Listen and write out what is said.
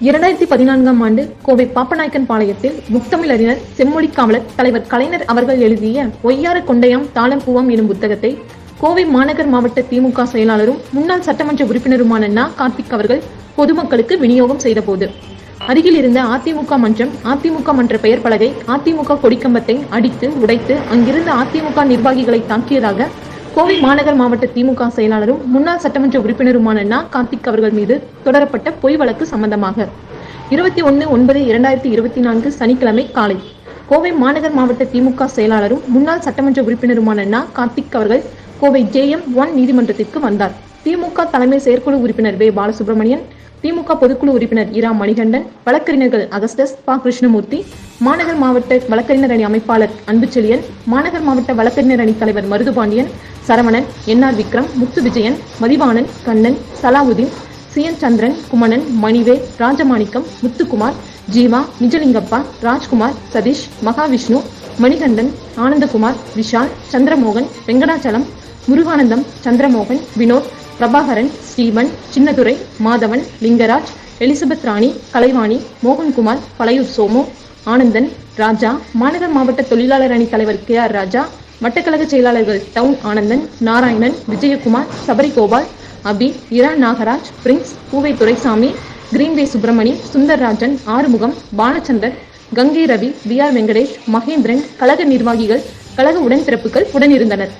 இரண்டாயிரத்தி பதினான்காம் ஆண்டு கோவை பாப்பநாயக்கன் பாளையத்தில் முத்தமிழ் அறிஞர் செம்மொழி காவலர் தலைவர் கலைஞர் அவர்கள் எழுதிய ஒய்யார கொண்டையாம் தாளம் பூவம் எனும் புத்தகத்தை கோவை மாநகர் மாவட்ட திமுக செயலாளரும் முன்னாள் சட்டமன்ற உறுப்பினருமான நா. கார்த்திக் அவர்கள் பொதுமக்களுக்கு விநியோகம் செய்தபோது. அருகில் இருந்த அதிமுக மன்றம் அதிமுக மன்ற பெயர் பலகை அதிமுக கொடிக்கம்பத்தை அடித்து உடைத்து அங்கிருந்த அதிமுக நிர்வாகிகளை தாக்கியதாக கோவை மாநகர் மாவட்ட திமுக செயலாளரும் முன்னாள் சட்டமன்ற உறுப்பினருமான நா. கார்த்திக் அவர்கள் மீது தொடரப்பட்ட பொய் வழக்கு சம்பந்தமாக. இருபத்தி ஒன்று ஒன்பது இரண்டாயிரத்தி இருபத்தி நான்கு சனிக்கிழமை காலை. கோவை மாநகர் மாவட்ட திமுக செயலாளரும் முன்னாள் சட்டமன்ற உறுப்பினருமான நா. கார்த்திக் அவர்கள் கோவை ஜேஎம் ஒன் நீதிமன்றத்திற்கு வந்தார். திமுக தலைமை செயற்குழு உறுப்பினர் வே. பாலசுப்ரமணியன் திமுக பொதுக்குழு உறுப்பினர் இரா மணிகண்டன் வழக்கறிஞர்கள் அகஸ்டஸ் பா கிருஷ்ணமூர்த்தி மாநகர் மாவட்ட வழக்கறிஞர் அணி அமைப்பாளர் அன்புச்செழியன் மாநகர் மாவட்ட வழக்கறிஞர் அணி தலைவர் Marudhupandian Saravanan NR Vikram Muthu Vijayan Mathivanan Kannan Salahuddin CN Chandran Kumanan Manive Rajamanickam Muthukumar Jeeva Nijalingappa Rajkumar Sathish Mahavishnu Manikandan Anandakumar Vishal Chandramohan Venkatachalam Muruganandam Chandramohan Vinoth Prabhakaran Sriman Chinnadurai Madhavan Lingaraj Elizabeth Rani Kalaivani Mohankumar Palayur Somu Anandan Raja மாநகர் மாவட்ட தொழிலாளர் அணி தலைவர் K R Raja வட்டக்கழக செயலாளர்கள் town Anandan Narayanan Vijayakumar Sabarigopal Abi Ira Nagaraj Prince Poovai Duraisamy Greenway Subramani Sundarrajan Arumugam Balachander Gangai Ravi V R Venkatesh Mahendran கழக நிர்வாகிகள் கழக உடன்பிறப்புகள் உடனிருந்தனர்.